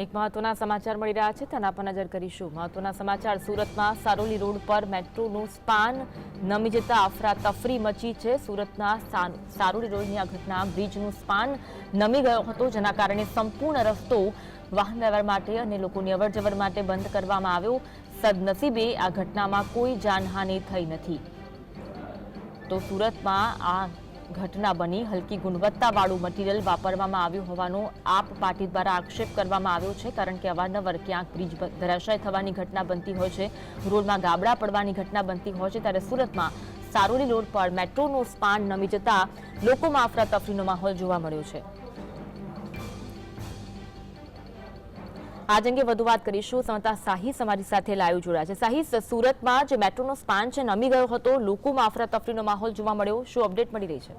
એક મહત્વના સમાચાર મળી રહ્યા છે. તેના પર નજર કરીશું. મહત્વના સમાચાર. સુરતમાં સારોલી રોડ પર મેટ્રોનું સ્પાન નમી જતા અફરાતફરી મચી છે. સુરતના સારોલી રોડની આ ઘટના બ્રિજનું સ્પાન નમી ગયો હતો, જેના કારણે સંપૂર્ણ રસ્તો વાહન વ્યવહાર માટે અને લોકોની અવરજવર માટે બંધ કરવામાં આવ્યો. સદનસીબે આ ઘટનામાં કોઈ જાનહાનિ થઈ નથી. તો સુરતમાં આ ઘટના બની. હલકી ગુણવત્તાવાળું મટીરિયલ વાપરવામાં આવ્યું હોવાનો આપ પાર્ટી દ્વારા આક્ષેપ કરવામાં આવ્યો છે, કારણ કે અવારનવાર ક્યાંક બ્રિજ ધરાશાય થવાની ઘટના બનતી હોય છે, રોડમાં ગાબડા પડવાની ઘટના બનતી હોય છે, ત્યારે સુરતમાં સારોલી રોડ પર મેટ્રોનું સ્પાન નમી જતા લોકોમાં અફરાતફરીનો માહોલ જોવા મળ્યો છે. આજ અંગે વધુ વાત કરીશું. સમતા સાહિસ અમારી સાથે લાઈવ જોડાયા છે. સાહિસ સુરતમાં જે મેટ્રોનો સ્પાન છે, નમી ગયો હતો. લોકોમાં અફરાતફરીનો માહોલ જોવા મળ્યો. શું અપડેટ મળી રહી છે?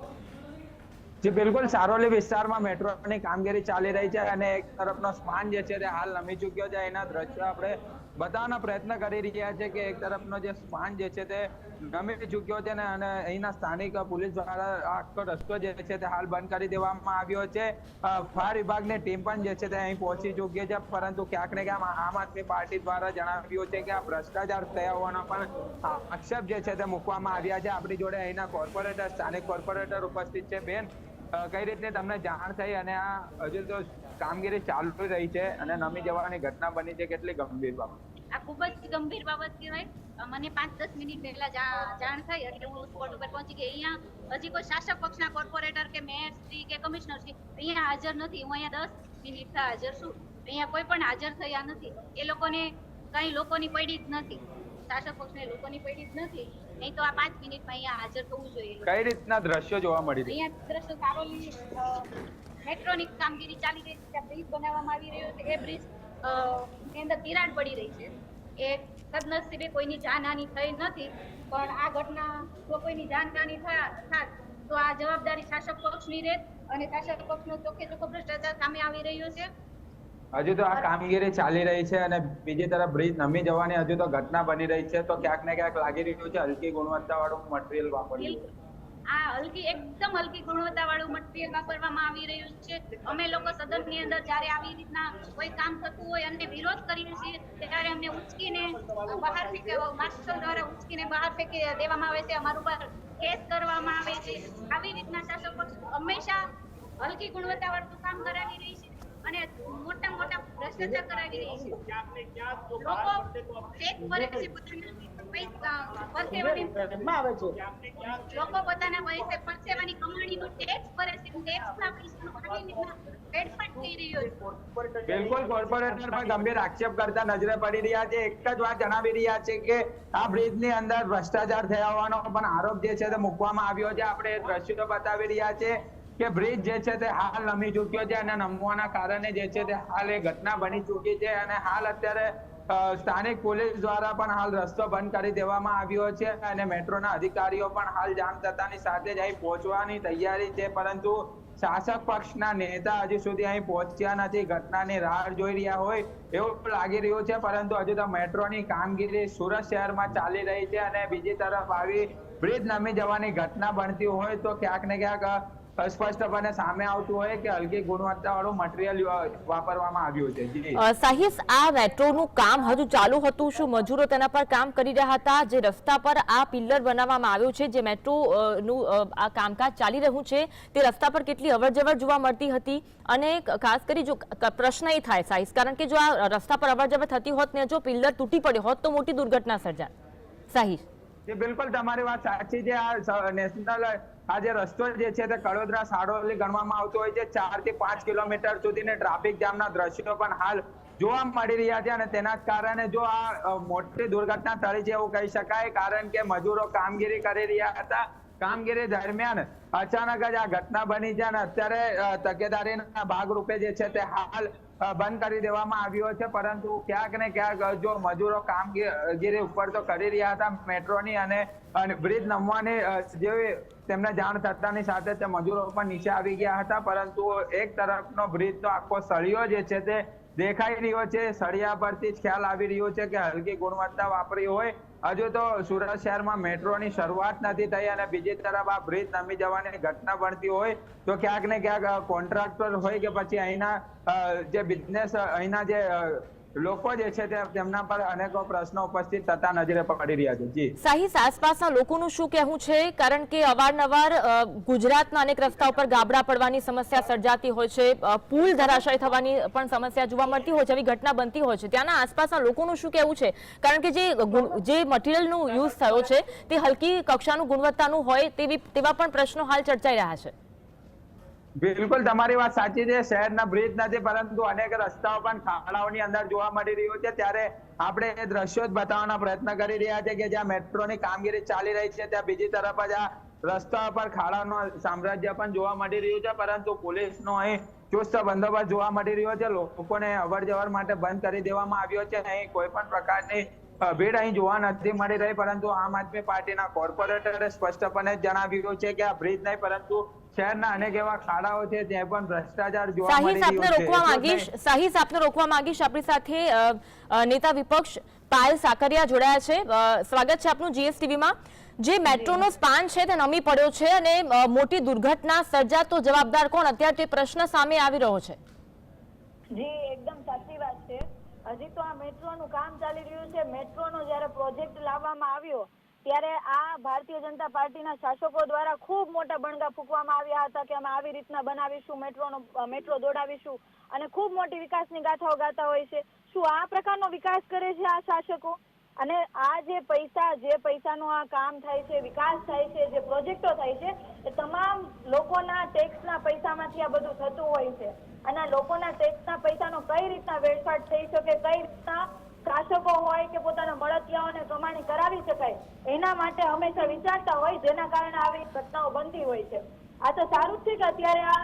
જે બિલકુલ સારોલી વિસ્તારમાં મેટ્રોની કામગીરી ચાલી રહી છે અને એક તરફનો સ્પાન જે છે હાલ નમી ચૂક્યો છે. એના દ્રશ્યો આપણે બતાવવાનો પ્રયત્ન કરી રહ્યા છે કે એક તરફનો જે સ્પાન જે છે તે નમી ચૂક્યો છે ને અને અહીંના સ્થાનિક પોલીસ દ્વારા આખો રસ્તો જે છે તે હાલ બંધ કરી દેવામાં આવ્યો છે. ફાયર વિભાગની ટીમ પણ જે છે તે અહીં પહોંચી ચૂકી છે, પરંતુ ક્યાંક ને ક્યાંક આમ આદમી પાર્ટી દ્વારા જણાવ્યું છે કે આ ભ્રષ્ટાચાર થયા હોવાના પણ આક્ષેપ જે છે તે મૂકવામાં આવ્યા છે. આપણી જોડે અહીંના કોર્પોરેટર, સ્થાનિક કોર્પોરેટર ઉપસ્થિત છે. બેન કઈ રીતની તમને જાણ થઈ અને આ હજુ તો કામગીરી ચાલુ રહી છે અને નમી જવાની ઘટના બની છે, કેટલી ગંભીર બાબત? આ ખૂબ જ ગંભીર બાબત કહેવાય. મને પાંચ દસ મિનિટ પહેલા જાણ થઈ એટલે હું સ્પોટ ઉપર પહોંચી ગઈ. અહીંયા હજી કોઈ શાસક પક્ષના કોર્પોરેટર કે મેયર શ્રી કે કમિશનર શ્રી અહીંયા હાજર નથી. હું અહીંયા દસ મિનિટ હાજર છું. અહીંયા કોઈ પણ હાજર થયા નથી. એ લોકોને કઈ લોકોની પડી જ નથી. શાસક પક્ષને લોકોની પડી જ નથી. નહીં તો આ પાંચ મિનિટમાં અહીંયા હાજર થવું જોઈએ કઈ રીતના દ્રશ્યો જોવા મળી અહીંયા દ્રશ્ય સારોલી મેટ્રોની કામગીરી ચાલી રહી છે. બ્રિજ બનાવવામાં આવી રહ્યો છે. એ બ્રિજ ની અંદર તિરાડ પડી રહી છે. એ સદનસીબે કોઈની જાનહાની થઈ નથી પણ આ ઘટના જો કોઈની જાનહાની થાત તો આ જવાબદારી શાસક પક્ષની રહે અને શાસક પક્ષનો ચોખ્ખે ચોખ્ખો ભ્રષ્ટાચાર સામે આવી રહ્યો છે. હજુ તો આ કામગીરી ચાલી રહી છે અને બીજી તરફ બ્રિજ નમી જવાની હજુ તો ઘટના બની રહી છે તો ક્યાંક ને ક્યાંક લાગી રહ્યું છે હલકી ગુણવત્તા વાળું મટીરિયલ વાપર્યું. આ હલકી, એકદમ હલકી ગુણવત્તા વાળું મટીરિયલ વાપરવામાં આવી રહ્યું છે. અમે લોકો સદનની અંદર જ્યારે આવી રીતના કોઈ કામ થતું હોય અને વિરોધ કરીએ છીએ ત્યારે અમને ઉચકીને બહાર ફેંકે માર્શલ દ્વારા ઉચકીને બહાર ફેંકી દેવામાં આવે છે, અમારું પર કેસ કરવામાં આવે છે. આવી રીતના શાસકો હંમેશા હલકી ગુણવત્તા વાળું કામ કરાવી રહી છે. અને મોટા મોટા ભ્રષ્ટાચાર કરાવી રહી છે. લોકો ટેક્સ ભરે છે પોતાના લોકો પોતાના પૈસે પરસેવાની કમાણીનું ટેક્સ ભરે છે ટેક્સના પૈસાનો વેડફાટ થઈ રહ્યો છે. બિલકુલ કોર્પોરેટર પણ ગંભીર આક્ષેપ કરતા નજરે પડી રહ્યા છે. એક જ વાત જણાવી રહ્યા છે કે આ બ્રિજની અંદર ભ્રષ્ટાચાર થયા હોવાનો પણ આરોપ જે છે તે મૂકવામાં આવ્યો છે. આપણે દ્રશ્યો બતાવી રહ્યા છે. કે બ્રિજ જે છે તે હાલ નમી ચૂક્યો છે અને નમવાના કારણે જે છે તે હાલ એ ઘટના બની ચૂકી છે અને હાલ અત્યારે સ્થાનિક પોલીસ દ્વારા પણ હાલ રસ્તો બંધ કરી દેવામાં આવ્યો છે અને મેટ્રોના અધિકારીઓ પણ હાલ જાણ થતાની સાથે જ અહીં પહોંચવાની તૈયારી છે. પરંતુ શાસક પક્ષના નેતા હજી સુધી અહીં પહોંચ્યા નથી. ઘટનાની રાહ જોઈ રહ્યા હોય એવું લાગી રહ્યું છે. પરંતુ હજુ તો મેટ્રોની કામગીરી સુરત શહેરમાં ચાલી રહી છે અને બીજી તરફ આવી બ્રિજ નમી જવાની ઘટના બનતી હોય તો ક્યાંક ને ક્યાંક સ્પષ્ટપણે સામે આવતું હોય કે હલકી ગુણવત્તા મટીરિયલ વાપરવામાં આવ્યું છે. સાહિસ આ મેટ્રોનું કામ હજુ ચાલુ હતું. શું મજૂરો તેના પર કામ કરી રહ્યા હતા? જે રસ્તા પર આ પિલ્લર બનાવવામાં આવ્યું છે જે મેટ્રો અ, નું અ, આ કામકાજ ચાલી રહ્યું છે તે રસ્તા પર કેટલી અવરજવર જોવા મળતી હતી? અને ખાસ કરી જો પ્રશ્ન એ થાય સાહિસ કારણ કે જો આ રસ્તા પર અવરજવર થતી હોત ને જો પિલ્લર તૂટી પડ્યો હોત તો મોટી દુર્ઘટના સર્જાત સાહિસ. જે બિલકુલ તમારી વાત સાચી છે. આ નેશનલ આ રસ્તો જે છે તે કડોદરા સાડોલી ગણવામાં આવતો હોય છે. ચારથી પાંચ કિલોમીટર સુધીની ટ્રાફિક જામના દ્રશ્યો પણ હાલ જોવા મળી રહ્યા છે અને તેના કારણે જો આ મોટી દુર્ઘટના ટળી છે એવું કહી શકાય. કારણ કે મજૂરો કામગીરી કરી રહ્યા હતા. કામગીરી દરમિયાન અચાનક જ આ ઘટના બની છે અને અત્યારે તકેદારીના ભાગરૂપે જે છે તે હાલ બંધ કરી દેવામાં આવ્યો છે, પરંતુ ક્યાંક ને ક્યાંક જો મજૂરો કામગીરી ઉપર તો કરી રહ્યા હતા, મેટ્રોની અને બ્રિજ નમવાની જેવી તેમને જાણ થતાની સાથે તે મજૂરો પણ નીચે આવી ગયા હતા, પરંતુ એક તરફનો બ્રિજ તો આખો સળિયો જે છે તે દેખાઈ રહ્યો છે, સળિયા પરથી જ ખ્યાલ આવી રહ્યો છે કે હલકી ગુણવત્તા વાપરી હોય હજુ તો સુરત શહેરમાં મેટ્રોની શરૂઆત નથી થઈ અને બીજી તરફ આ બ્રિજ નમી જવાની ઘટના બનતી હોય તો ક્યાંક ને ક્યાંક કોન્ટ્રાક્ટર હોય કે પછી અહીંના જે બિઝનેસ અહીંના જે લોકો જે છે તેમના પર અનેકો પ્રશ્નો ઉપસ્થિત થતા નજરે પડી રહ્યા છે. જી. સાહિસ આસપાસના લોકોનું શું કહેવું છે? કારણ કે અવારનવાર ગુજરાતના અનેક રસ્તા ઉપર ગાબડા પડવાની સમસ્યા સર્જાતી હોય છે. પુલ ધરાશય થવાની પણ સમસ્યા જોવા મળતી હોય છે, આવી ઘટના બનતી હોય છે. ત્યાંના આસપાસના લોકોનું શું કહેવું છે? કારણ કે જે જે મટીરિયલનો યુઝ થયો છે, તે હલકી કક્ષાનું ગુણવત્તાનું હોય તેવી, તેવા પણ પ્રશ્નો હાલ ચર્ચાઈ રહ્યા છે. બિલકુલ, તમારી વાત સાચી છે. શહેરના બ્રિજ નથી પરંતુ અનેક રસ્તાઓ પણ ખાડાઓની અંદર જોવા મળી રહ્યું છે. ત્યારે આપણે એ દ્રશ્યો જ બતાવવાનો પ્રયત્ન કરી રહ્યા છે કે જ્યાં મેટ્રોની કામગીરી ચાલી રહી છે, ત્યાં બીજી તરફ જ આ રસ્તા પર ખાડાનો સામ્રાજ્ય પણ જોવા મળી રહ્યું છે. પરંતુ પોલીસનો અહીં ચુસ્ત બંદોબસ્ત જોવા મળી રહ્યો છે. લોકોને અવર જવર માટે બંધ કરી દેવામાં આવ્યો છે. અહીં કોઈ પણ પ્રકારની ભીડ અહીં જોવા નથી મળી રહી. પરંતુ આમ આદમી પાર્ટીના કોર્પોરેટરે સ્પષ્ટપણે જણાવ્યું છે કે આ બ્રિજ નહીં, પરંતુ શહેરના અનેક એવા ખાડાઓ છે ત્યાં પણ ભ્રષ્ટાચાર જોવા મળી રહ્યો છે. રોકવા માંગીશ સાહિસ આપને રોકવા માંગીશ. આપણી સાથે નેતા વિપક્ષ પાયલ સાકરિયા જોડાયા છે. સ્વાગત છે આપનું જીએસટીવીમાં. જે મેટ્રોનો સ્પાન છે તે નમી પડ્યો છે અને મોટી દુર્ઘટના સર્જાતો જવાબદાર કોણ? અત્યારે તે પ્રશ્ન સામે આવી રહ્યો છે. જી એકદમ સાચી વાત છે. હજી તો આ મેટ્રોનું કામ ચાલી રહ્યું છે. મેટ્રોનો જ્યારે પ્રોજેક્ટ લાવવામાં આવ્યો ત્યારે આ ભારતીય જનતા પાર્ટીના શાસકો દ્વારા ખૂબ મોટા બણગા ફૂંકવામાં આવ્યા હતા કે અમે આવી રીતના બનાવીશું, મેટ્રોનો મેટ્રો દોડાવીશું અને ખૂબ મોટી વિકાસની ગાથાઓ ગાતા હોય છે. શું આ પ્રકારનો વિકાસ કરે છે આ શાસકો? અને આ જે પૈસા, જે પૈસાનું આ કામ થાય છે, વિકાસ થાય છે, જે પ્રોજેક્ટો થાય છે, એ તમામ લોકોના ટેક્સના પૈસામાંથી આ બધું થતું હોય છે. અને લોકોના ટેક્સના પૈસાનો કઈ રીતના વેડફાટ થઈ શકે, કઈ રીતના શાસકો હોય કે પોતાના મળતિયાઓને કમાણી કરાવી શકાય એના માટે હંમેશા વિચારતા હોય જેના કારણે આવી ઘટનાઓ બનતી હોય છે. આ તો સારું છે કે અત્યારે આ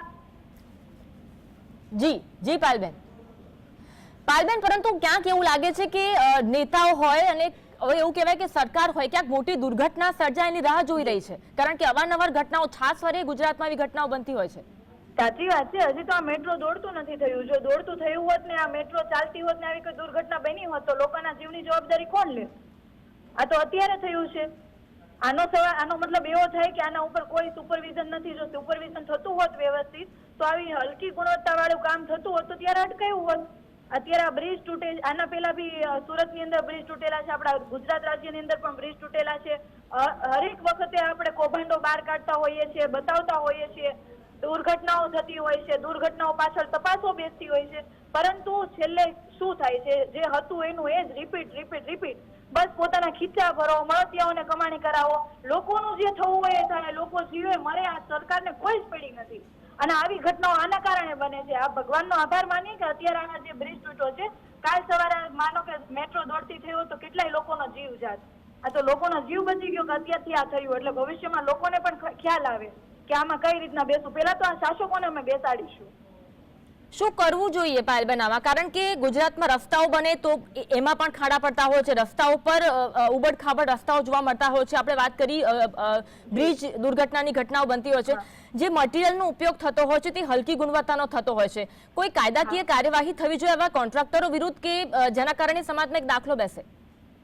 જી જી પાલબેન. પાલબેન પરંતુ ક્યાંક એવું લાગે છે કે નેતાઓ હોય અને હવે એવું કહેવાય કે સરકાર હોય ક્યાંક મોટી દુર્ઘટના સર્જાય એની રાહ જોઈ રહી છે. કારણ કે અવારનવાર ઘટનાઓ છાસ વરે ગુજરાતમાં એવી ઘટનાઓ બનતી હોય છે. સાચી વાત છે. હજી તો આ મેટ્રો દોડતું નથી થયું. જો દોડતું થયું હોત ને આ મેટ્રો ચાલતી હોત ને આવી કોઈ દુર્ઘટના બની હોત તો લોકોના જીવની જવાબદારી કોણ લે? આ તો અત્યારે થયું છે. આનો સવાલ, આનો મતલબ એવો થાય કે આના ઉપર કોઈ સુપરવિઝન નથી જો સુપરવિઝન થતું હોત વ્યવસ્થિત, તો આવી હલકી ગુણવત્તા વાળું કામ થતું હોત તો ત્યારે અટકાયું હોત. અત્યારે આ બ્રિજ તૂટે, આના પહેલા બી સુરતની અંદર બ્રિજ તૂટેલા છે, આપણા ગુજરાત રાજ્યની અંદર પણ બ્રિજ તૂટેલા છે. હરેક વખતે આપણે કૌભાંડો બહાર કાઢતા હોઈએ છીએ, બતાવતા હોઈએ છીએ. દુર્ઘટનાઓ થતી હોય છે, દુર્ઘટનાઓ પાછળ તપાસો બેસતી હોય છે. પરંતુ છેલ્લે શું થાય છે? જે હતું એનું એ જ રિપીટ રિપીટ રિપીટ બસ પોતાના ખીચા ભરો, મળતિયાઓને કમાણી કરાવો. લોકોનું જે થવું હોય થાય લોકો જીવે મરે આ સરકારને કોઈ જ પડી નથી. અને આવી ઘટનાઓ આના કારણે બને છે. આ ભગવાનનો આભાર માનીએ કે અત્યારે આના જે બ્રિજ તૂટ્યો છે, કાલ સવારે માનો કે મેટ્રો દોડતી થયો તો કેટલાય લોકોનો જીવ જાત. આ તો લોકોનો જીવ બચી ગયો કે અત્યારથી આ થયું. એટલે ભવિષ્યમાં લોકોને પણ ખ્યાલ આવે કે આમાં કઈ રીતના બેસવું. પહેલા તો આ શાસકોને અમે બેસાડીશું. શું કરવું જોઈએ પાયલ બનાવવા? કારણ કે ગુજરાતમાં રસ્તાઓ બને તો એમાં પણ ખાડા પડતા હોય છે. રસ્તાઓ પર અ, ઉબડ-ખાબડ રસ્તાઓ જોવા મળતા હોય છે. આપણે વાત કરી બ્રિજ દુર્ઘટનાની ઘટનાઓ બનતી હોય છે. જે મટીરિયલનો ઉપયોગ થતો હોય છે તે હલકી ગુણવત્તાનો થતો હોય છે. કોઈ કાયદાકીય કાર્યવાહી થવી જોઈએ એવા કોન્ટ્રાક્ટરો વિરુદ્ધ કે જેના કારણે સમાજમાં એક દાખલો બેસે?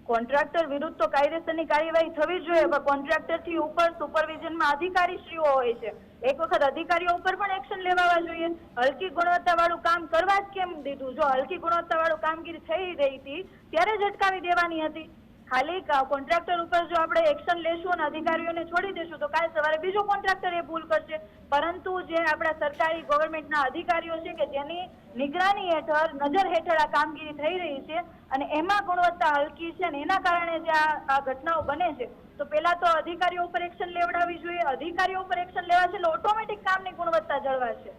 કોન્ટ્રાક્ટર વિરુદ્ધ તો કાયદેસરની કાર્યવાહી થવી જોઈએ, પણ કોન્ટ્રાક્ટરથી ઉપર સુપરવિઝનમાં અધિકારીશ્રીઓ હોય છે. એક વખત અધિકારીઓ ઉપર પણ એક્શન લેવા જોઈએ. હલકી ગુણવત્તા વાળું કામ કરવા જ કેમ દીધું? જો હલકી ગુણવત્તા વાળું કામગીરી થઈ રહી હતી, ત્યારે જ અટકાવી દેવાની હતી. ખાલી કોન્ટ્રાક્ટર ઉપર જો આપણે એક્શન લેશું અને અધિકારીઓને છોડી દેશું તો કાલે સવારે બીજો કોન્ટ્રાક્ટર એ ભૂલ કરશે. પરંતુ જે આપણા સરકારી ગવર્મેન્ટના અધિકારીઓ છે કે જેની નિગરાની હેઠળ, નજર હેઠળ આ કામગીરી થઈ રહી છે અને એમાં ગુણવત્તા હલકી છે અને એના કારણે જે આ ઘટનાઓ બને છે, તો પહેલા તો અધિકારીઓ ઉપર એક્શન લેવડાવવી જોઈએ. અધિકારીઓ ઉપર એક્શન લેવા છે એટલે ઓટોમેટિક કામની ગુણવત્તા જળવાશે.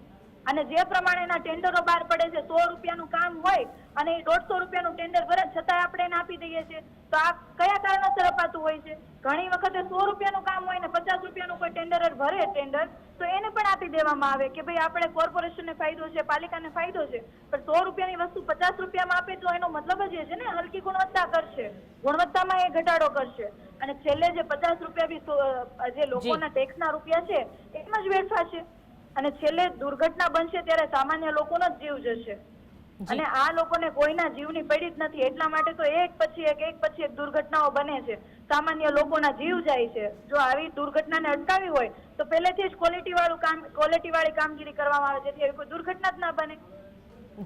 અને જે પ્રમાણેના ટેન્ડરો બહાર પડે છે સો રૂપિયાનું કામ હોય અને એ દોઢસો રૂપિયાનું ટેન્ડર ભરે છતાં આપણે એને આપી દઈએ છીએ તો આ કયા કારણોસર અપાતું હોય છે? ઘણી વખતે સો રૂપિયાનું કામ હોય ને પચાસ રૂપિયાનું કોઈ ટેન્ડર ભરે ટેન્ડર તો એને પણ આપી દેવામાં આવે કે ભાઈ આપણે કોર્પોરેશનને ફાયદો છે પાલિકાને ફાયદો છે પણ સો રૂપિયાની વસ્તુ પચાસ રૂપિયામાં આપે તો એનો મતલબ જ એ છે ને હલકી ગુણવત્તા કરશે ગુણવત્તામાં એ ઘટાડો કરશે. અને છેલ્લે જે પચાસ રૂપિયા બી જે લોકોના ટેક્સના રૂપિયા છે એમાં જ વેડફાશે. અને છેલ્લે દુર્ઘટના બનશે ત્યારે સામાન્ય લોકોનો જ જીવ જશે. અને આ લોકોને કોઈના જીવની પડી જ નથી. એટલા માટે તો એક પછી એક એક પછી એક દુર્ઘટનાઓ બને છે. સામાન્ય લોકોના જીવ જાય છે. જો આવી દુર્ઘટનાને અટકાવી હોય તો પહેલેથી જ ક્વોલિટી વાળું કામ ક્વોલિટી વાળી કામગીરી કરવામાં આવે જેથી એવી કોઈ દુર્ઘટના જ ના બને.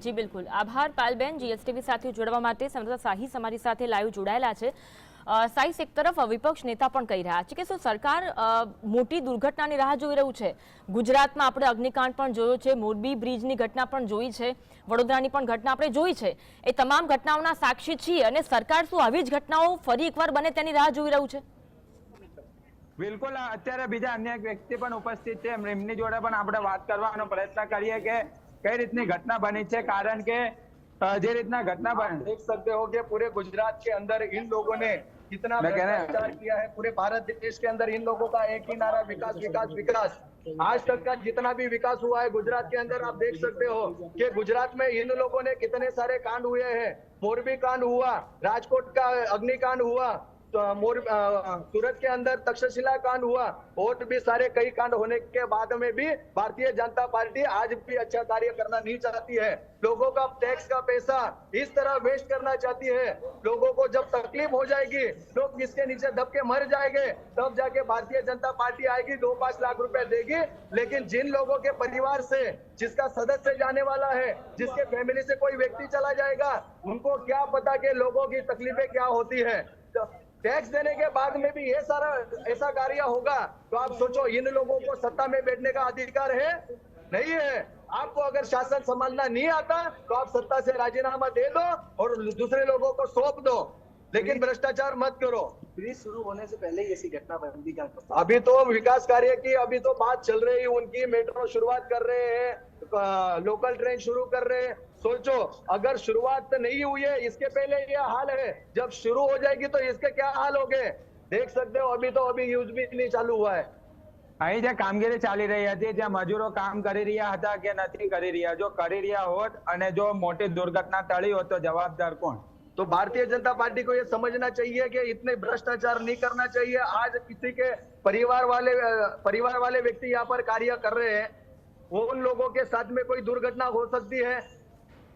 જી બિલકુલ. આભાર પાલબેન. જીએસટીવી સાથે જોડવા માટે સમૃદ્ધ સાહિસ અમારી સાથે લાઈવ જોડાયેલા છે. અ, સાહિસ એક તરફ વિપક્ષ નેતા પણ કહી રહ્યા છે કે શું સરકાર અ, મોટી દુર્ઘટનાની રાહ જોઈ રહ્યું છે ગુજરાતમાં આપણે અગ્નિકાંડ પણ જોયો છે મોરબી બ્રિજની ઘટના પણ જોઈ છે વડોદરાની પણ ઘટના આપણે જોઈ છે એ તમામ ઘટનાઓના સાક્ષી છીએ અને સરકાર શું આવી જ ઘટનાઓ ફરી એકવાર બને તેની રાહ જોઈ રહ્યું છે બિલકુલ અત્યારે બીજા અન્ય એક વ્યક્તિ પણ ઉપસ્થિત છે એમની જોડે પણ આપણે વાત કરવાનો પ્રયત્ન કરીએ કે કઈ રીતની ઘટના બની છે કારણ કે અ, જે રીતના ઘટના બની देख सकते हो कि पूरे गुजरात के अंदर इन लोगों ने कितना भ्रष्टाचार किया है पूरे भारत देश के अंदर इन लोगों का एक ही नारा विकास विकास विकास। आज तक का जितना भी विकास हुआ है गुजरात के अंदर आप देख सकते हो कि गुजरात में इन लोगों ने कितने सारे कांड हुए हैं। मोरबी कांड हुआ राजकोट का अग्निकांड हुआ मोर सूरत के अंदर तक्षशिला कांड हुआ। और भी सारे कई कांड होने के बाद में भी भारतीय जनता पार्टी आज भी अच्छा कार्य करना नहीं चाहती है। लोगों का टैक्स का पैसा इस तरह वेस्ट करना चाहती है। लोगों को जब तकलीफ़ हो जाएगी, लोग इसके नीचे दब के मर जाएँगे, तब जाके भारतीय जनता पार्टी आएगी, दो पाँच लाख रुपए देगी। लेकिन जिन लोगों के परिवार से, जिसका सदस्य जाने वाला है, जिसके फैमिली से कोई व्यक्ति चला जाएगा, उनको क्या पता के लोगों की तकलीफें क्या होती है। तो टैक्स देने के बाद में भी ये सारा ऐसा कार्य होगा तो आप सोचो इन लोगों को सत्ता में बैठने का अधिकार है? नहीं है। आपको अगर शासन संभालना नहीं आता तो आप सत्ता से राजीनामा दे दो और दूसरे लोगों को सौंप दो। लेकिन भ्रष्टाचार मत करो। शुरू होने से पहले ही ऐसी घटना बनती अभी तो विकास कार्य की अभी तो बात चल रही है उनकी मेट्रो शुरुआत कर रहे हैं। लोकल ट्रेन शुरू कर रहे हैं सोचो अगर शुरुआत नहीं हुई है इसके पहले ये हाल है जब शुरू हो जाएगी तो इसके क्या हाल होंगे देख सकते हो अभी तो अभी यूज भी नहीं चालू हुआ है અહીં જે કામગીરી ચાલી રહી હતી ત્યાં મજૂરો કામ કરી રહ્યા હતા કે નથી કરી રહ્યા જો કરી રહ્યા હોત અને જો મોટી દુર્ઘટના ટળી હોત તો જવાબદાર કોણ तो भारतीय जनता पार्टी को ये समझना चाहिए कि इतने भ्रष्टाचार नहीं करना चाहिए आज किसी के परिवार वाले अ, परिवार वाले व्यक्ति यहाँ पर कार्य कर रहे हैं वो उन लोगों के साथ में कोई दुर्घटना हो सकती है।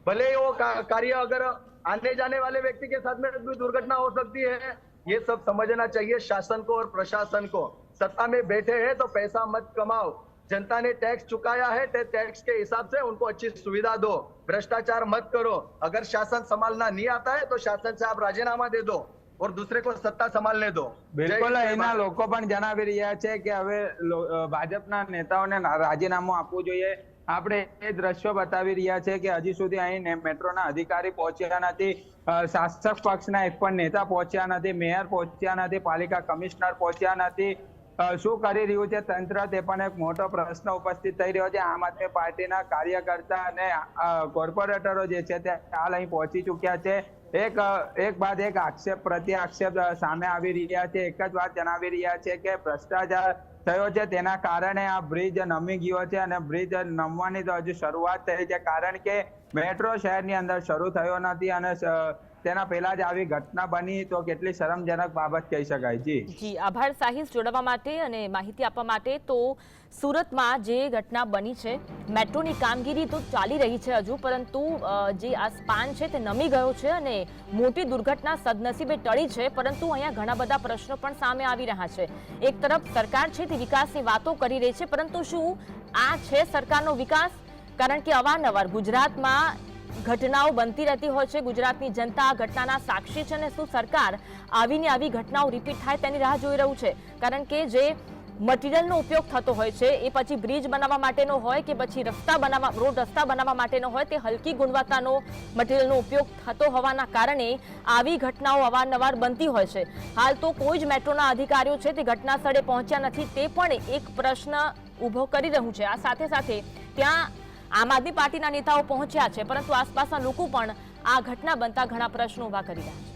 भले ही वो का- कार्य अगर आने जाने वाले व्यक्ति के साथ में भी दुर्घटना हो सकती है, ये सब समझना चाहिए शासन को और प्रशासन को। सत्ता में बैठे हैं तो पैसा मत कमाओ। जनता ने टैक्स चुकाया है तो टैक्स के हिसाब से उनको अच्छी सुविधा दो। भ्रष्टाचार मत करो। अगर शासन संभालना नहीं आता है तो शासन से आप राजीनामा दे दो। और दूसरे को सत्ता संभालने दो બિલકુલ जय- जय એના भारत। લોકો પણ જણાવી રહ્યા છે કે હવે લો- અ, ભાજપના નેતાઓને ના- રાજીનામું આપવું જોઈએ આપણે એ દ્રશ્યો બતાવી રહ્યા છે કે હજી સુધી અહીં ને- મેટ્રોના અધિકારી પહોંચ્યા નથી અ, શાસક પક્ષના એક પણ નેતા પહોંચ્યા નથી મેયર પહોંચ્યા નથી પાલિકા કમિશનર પહોંચ્યા નથી અ, શું કરી રહ્યું છે તંત્ર તે પણ એક મોટો પ્રશ્ન ઉપસ્થિત થઈ રહ્યો છે આમ આદમી પાર્ટીના કાર્યકર્તા અને અ, કોર્પોરેટરો જે છે તે હાલ અહીં પહોંચી ચુક્યા છે એક એક બાદ એક આક્ષેપ પ્રત્યે આક્ષેપ સામે આવી રહ્યા છે. એક જ વાત જણાવી રહ્યા છે કે ભ્રષ્ટાચાર થયો છે તેના કારણે આ બ્રિજ નમી ગયો છે અને બ્રિજ નમવાની તો હજુ શરૂઆત થઈ છે. કારણ કે મેટ્રો શહેરની અંદર શરૂ થયો નથી અને તેના પહેલા જ આવી ઘટના બની તો કેટલી શરમજનક બાબત કહી શકાય. જી. જી, આભાર. સાહિસ જોડાવા માટે અને માહિતી આપવા માટે તો સુરતમાં જે ઘટના બની છે, મેટ્રોની કામગીરી તો ચાલી રહી છે હજુ, પરંતુ જે આ સ્પાન છે તે નમી ગયો છે અને મોટી દુર્ઘટના સદનસીબે ટળી છે, પરંતુ અહીંયા ઘણા બધા પ્રશ્નો પણ સામે આવી રહ્યા છે. એક તરફ સરકાર છે તે વિકાસની વાતો કરી રહી છે, પરંતુ શું આ છે સરકારનો વિકાસ? કારણ કે અવારનવાર ગુજરાતમાં ઘટનાઓ બનતી રહેતી હોય છે. ગુજરાતની જનતા આ ઘટનાના સાક્ષી છે અને શું સરકાર આવીને આવી ઘટનાઓ રિપીટ થાય તેની રાહ જોઈ રહ્યું છે. કારણ કે જે મટીરિયલનો ઉપયોગ થતો હોય છે, એ પછી બ્રિજ બનાવવા માટેનો હોય કે પછી રસ્તા બનાવવા રોડ રસ્તા બનાવવા માટેનો હોય, તે હલકી ગુણવત્તાનો મટીરિયલનો ઉપયોગ થતો હોવાના કારણે આવી ઘટનાઓ અવારનવાર બનતી હોય છે. હાલ તો કોઈ જ મેટ્રોના અધિકારીઓ છે તે ઘટના સ્થળે પહોંચ્યા નથી, તે પણ એક પ્રશ્ન ઊભો કરી રહ્યું છે. આ સાથે સાથે ત્યાં આમ આદમી પાર્ટીના નેતાઓ પહોંચ્યા છે, પરંતુ આસપાસના લોકો પણ આ ઘટના બનતા ઘણા પ્રશ્નો ઊભા કરી રહ્યા છે.